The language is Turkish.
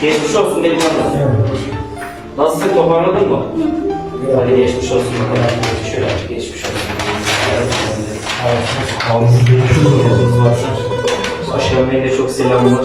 Geçmiş olsun delikanlı. Nasılsın toparladın mı? Hadi geçmiş olsun. Şöyle aç, geçmiş olsun. Aşağı Bey'de çok selam var.